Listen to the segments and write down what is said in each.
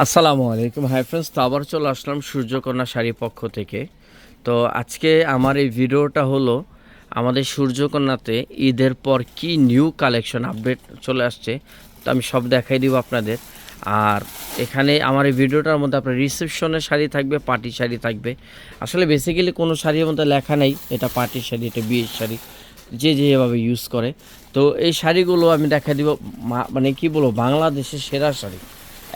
আসসালামু আলাইকুম। Hi friends তো আবার চলে আসলাম সূর্যকন্যা শাড়ি পক্ষ থেকে। তো আজকে আমার এই ভিডিওটা হলো আমাদের সূর্যকন্যাতে ঈদের পর কি নিউ কালেকশন আপডেট চলে আসছে, তো আমি সব দেখাই দিব আপনাদের। আর এখানে আমার এই ভিডিওটার মধ্যে আপনার রিসেপশনের শাড়ি থাকবে পার্টি শাড়ি থাকবে। আসলে বেসিক্যালি কোনো শাড়ির মধ্যে লেখা নেই, এটা পার্টি শাড়ি, এটা বিয়ের শাড়ি, যে যেভাবে ইউজ করে। তো এই শাড়িগুলো আমি দেখা দিব মানে কি বলব, বাংলাদেশের সেরা শাড়ি।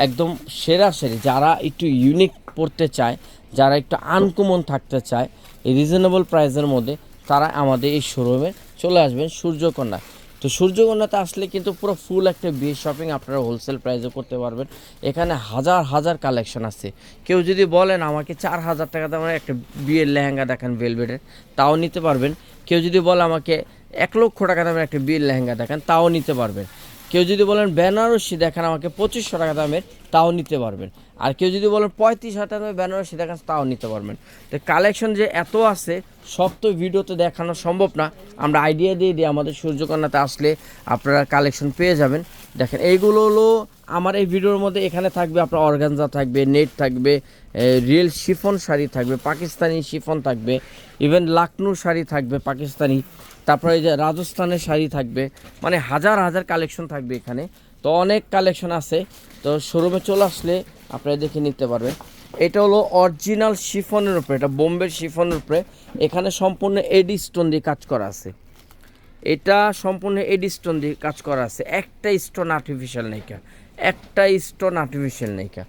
একদম সেরা সেরি যারা একটু ইউনিক পড়তে চায়, যারা একটু আনকমন থাকতে চায়, এই রিজনেবল প্রাইসের মধ্যে তারা আমাদের এই শোরুমে চলে আসবেন সূর্যকন্যা। তো সূর্যকন্যাতে আসলে কিন্তু পুরো ফুল একটা বিয়ে শপিং আপনারা হোলসেল প্রাইসে করতে পারবেন। এখানে হাজার হাজার কালেকশন আছে। কেউ যদি বলেন, আমাকে চার হাজার টাকা দামের একটা বিয়ের লেহেঙ্গা দেখেন ভেলভেটের তাও নিতে পারবেন। কেউ যদি বলে, আমাকে এক লক্ষ টাকা দামের একটা বিয়ের লেহেঙ্গা দেখেন, তাও নিতে পারবেন। কেউ যদি বলেন বেনারসি দেখেন আমাকে পঁচিশশো টাকা দামের তাও নিতে পারবেন। আর কেউ যদি বলেন পঁয়ত্রিশ হাজার টাকা বেনারসি দেখেন তাও নিতে পারবেন। তো কালেকশন যে এত আছে, সব তো ভিডিওতে দেখানো সম্ভব না। আমরা আইডিয়া দিয়ে দিই, আমাদের সূর্যকন্যাতে আসলে আপনারা কালেকশন পেয়ে যাবেন। দেখেন, এইগুলো হলো আমার এই ভিডিওর মধ্যে এখানে থাকবে, আপনার অর্গানজা থাকবে নেট থাকবে রিয়েল শিফন শাড়ি থাকবে, পাকিস্তানি শিফন থাকবে ইভেন লাকনু শাড়ি থাকবে পাকিস্তানি। তারপরে যে রাজস্থানের শাড়ি থাকবে মানে হাজার হাজার কালেকশন থাকবে এখানে। তো অনেক কালেকশন আছে। তো শোরুমে চলে আসলে আপনারা দেখে নিতে পারবেন। এটা হলো অরিজিনাল শিফনের উপরে, এটা বোম্বের শিফনের উপরে। এখানে সম্পূর্ণ এডি স্টোন দিয়ে কাজ করা আছে। এটা সম্পূর্ণ এডি স্টোন দিয়ে কাজ করা আছে। একটা স্টোন আর্টিফিশিয়াল নাইকা একটা স্টোন আর্টিফিশিয়াল নাইকা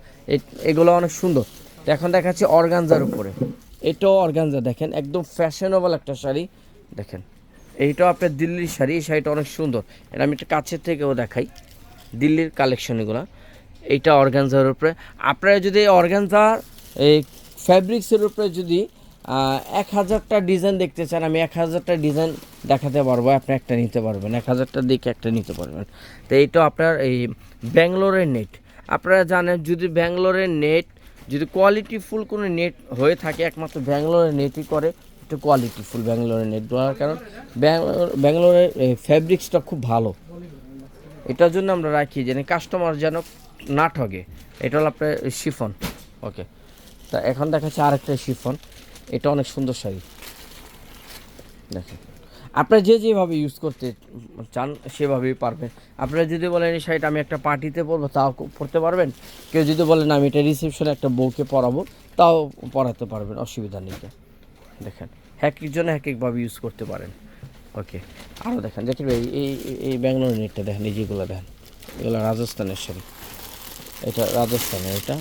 এগুলো অনেক সুন্দর। এখন দেখাচ্ছি অর্গানজার উপরে। এটাও অর্গানজা দেখেন, একদম ফ্যাশনেবল একটা শাড়ি। দেখেন, এইটাও আপনার দিল্লির শাড়ি, এই শাড়িটা অনেক সুন্দর। এটা আমি একটু কাছের থেকেও দেখাই। দিল্লির কালেকশন এগুলো। এইটা অর্গানজার উপরে। আপনারা যদি এই অর্গানজার এই ফ্যাব্রিক্সের উপরে যদি এক হাজারটা ডিজাইন দেখতে চান, আমি এক হাজারটা ডিজাইন দেখাতে পারব, আপনি একটা নিতে পারবেন। এক হাজারটা দিকে একটা নিতে পারবেন। তো এইটা আপনার এই ব্যাঙ্গালোরের নেট আপনারা জানেন, যদি ব্যাঙ্গালোরের নেট যদি কোয়ালিটিফুল কোনো নেট হয়ে থাকে, একমাত্র ব্যাঙ্গালোরের নেটই করে, একটু কোয়ালিটিফুল ব্যাঙ্গালোরের নেট দেওয়ার কারণ। ব্যাঙ্গালোর, ব্যাঙ্গালোরের ফ্যাব্রিক্সটা খুব ভালো। এটার জন্য আমরা রাখি যেন কাস্টমার যেন না ঠগে। এটা হলো আপনার শিফন ওকে তা এখন দেখাচ্ছে আরেকটা শিফন এটা অনেক সুন্দর শাড়ি। দেখেন। আপনারা যে যেভাবে ইউজ করতে চান, সেভাবেই পারবেন আপনারা যদি বলেন, এই শাড়িটা আমি একটা পার্টিতে পরবো তাও পরতে পারবেন। কেউ যদি বলেন আমি এটা রিসেপশনে একটা বউকে পরাবো তাও পরাতে পারবেন, অসুবিধা নেই। দেখেন। এক একজনে এক একভাবে ইউজ করতে পারেন। ওকে আরও দেখেন দেখেন এই এই এই ব্যাঙ্গালোর নেটটা দেখেন, এই যেগুলো দেখেন, এগুলো রাজস্থানের শাড়ি এটা রাজস্থানের, এটা?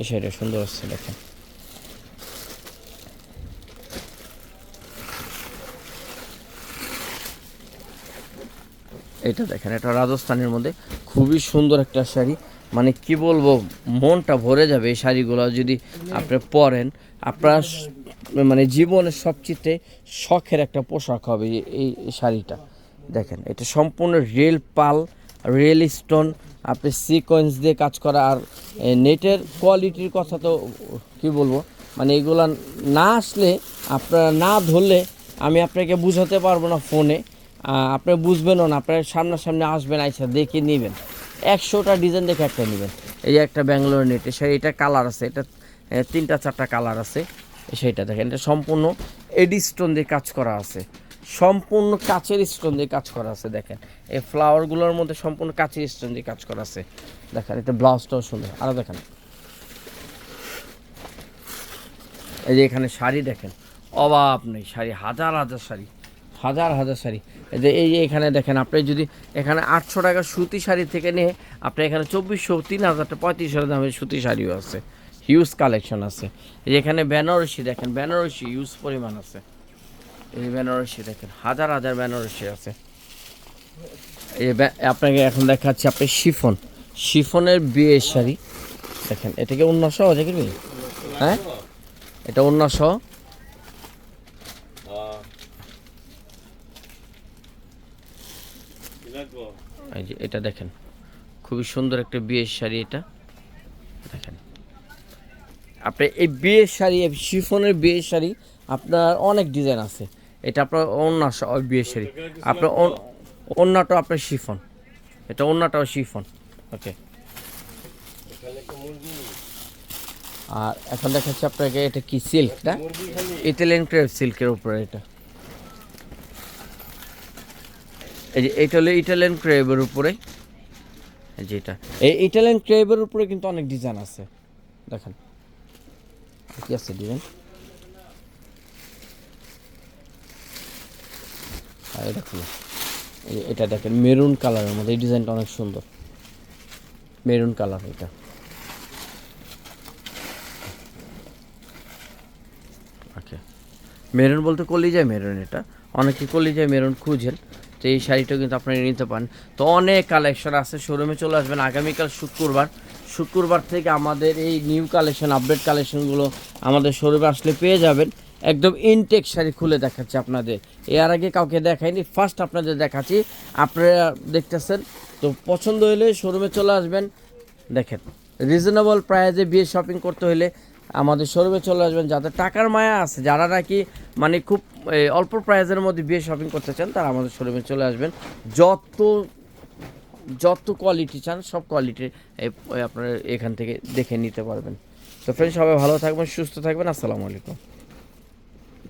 এই শাড়িটা সুন্দর আসছে দেখেন। এটা দেখেন, এটা রাজস্থানের মধ্যে খুবই সুন্দর একটা শাড়ি মানে কি বলব, মনটা ভরে যাবে এই শাড়িগুলো যদি আপনি পরেন। আপনার মানে জীবনের সবচেয়ে শখের একটা পোশাক হবে এই- শাড়িটা। দেখেন, এটা সম্পূর্ণ রেল পাল রেল স্টোন আপনি সিকোয়েন্স দিয়ে কাজ করা, আর নেটের কোয়ালিটির কথা তো, কি বলব? মানে এগুলা না আসলে আপনারা না ধরলে আমি আপনাকে বুঝাতে পারব না ফোনে আপনি বুঝবেনও না, আপনার সামনাসামনি আসবেন, আইসা দেখে নেবেন। একশোটা ডিজাইন দেখে একটা নেবেন। এই একটা ব্যাঙ্গালোর নেট এটা কালার আছে, এটা তিনটা চারটা কালার আছে। সেইটা দেখেন, এটা সম্পূর্ণ এডি স্টোন দিয়ে কাজ করা আছে। সম্পূর্ণ কাচের স্টোন দিয়ে কাজ করা আছে, দেখেন। এই ফ্লাওয়ারগুলোর মধ্যে সম্পূর্ণ কাচের স্টোন দিয়ে কাজ করা আছে। দেখেন এটা ব্লাউজটাও সুন্দর। আরও দেখেন। এই যে এখানে শাড়ি দেখেন, অভাব নেই শাড়ি, হাজার হাজার শাড়ি, হাজার হাজার শাড়ি। এই যে, এই এখানে দেখেন, আপনি যদি এখানে আটশো টাকা সুতি শাড়ি থেকে নিয়ে, আপনি এখানে চব্বিশশো, তিন হাজারটা পঁয়ত্রিশ হাজার দামের সুতি শাড়িও আছে। হিউজ কালেকশন আছে। এখানে বেনারসি দেখেন, বেনারসি হিউজ পরিমাণ আছে। এই বেনারসি দেখেন, হাজার হাজার বেনারসি আছে। এই আপনাকে এখন দেখাচ্ছি আপনি শিফন। শিফনের বিয়ের শাড়ি। দেখেন এটাকে উন্নশো দেখবি হ্যাঁ? এটা উন্নশো এই যে এটা দেখেন, খুবই সুন্দর একটা বিয়ের শাড়ি এটা। দেখেন। আপনি এই বিয়ের শাড়ি শিফনের বিয়ের শাড়ি, আপনার অনেক ডিজাইন আছে। এটা আপনার অন্য বিয়ের শাড়ি। আপনার অন- অন্যটা আপনার শিফন। এটা অন্যটাও শিফন। ওকে আর এখন দেখাচ্ছি আপনাকে এটা কি সিল্ক না? ইটালিয়ান ক্রেপ সিল্কের উপরে এটা। এই যে এটা হলো ইটালিয়ান ক্রেবের উপরে। এই যে এটা। এই ইটালিয়ান ক্রেবের উপরে কিন্তু অনেক ডিজাইন আছে। দেখেন। কি আছে ডিজাইন আর এটা এটা দেখেন মেরুন কালারের মধ্যে এই ডিজাইনটা অনেক সুন্দর। মেরুন কালার এটা। ওকে মেরুন বলতে কলিজায় মেরুন এটা। অনেকে কলিজায় মেরুন খুঁজেন তো এই শাড়িটা কিন্তু আপনারা নিতে পারেন। তো অনেক কালেকশন আছে শোরুমে চলে আসবেন। আগামীকাল শুক্রবার শুক্রবার থেকে আমাদের এই নিউ কালেকশন আপডেট কালেকশনগুলো আমাদের শোরুমে আসলে পেয়ে যাবেন। একদম ইনটেক শাড়ি খুলে দেখাচ্ছি আপনাদের। এর আগে কাউকে দেখাইনি ফার্স্ট আপনাদের দেখাচ্ছি। আপনারা দেখতেছেন, তো পছন্দ হলে শোরুমে চলে আসবেন। দেখেন রিজনেবল প্রাইসে বিয়ে শপিং করতে হলে আমাদের শোরুমে চলে আসবেন। যাদের টাকার মায়া আছে, যারা নাকি মানে খুব অল্প প্রাইসের মধ্যে বিয়ে শপিং করতে চান, তারা আমাদের শোরুমে চলে আসবেন। যত যত কোয়ালিটি চান, সব কোয়ালিটি আপনারা এখান থেকে দেখে নিতে পারবেন। তো ফ্রেন্ড সবাই ভালো থাকবেন, সুস্থ থাকবেন, আসসালামু আলাইকুম।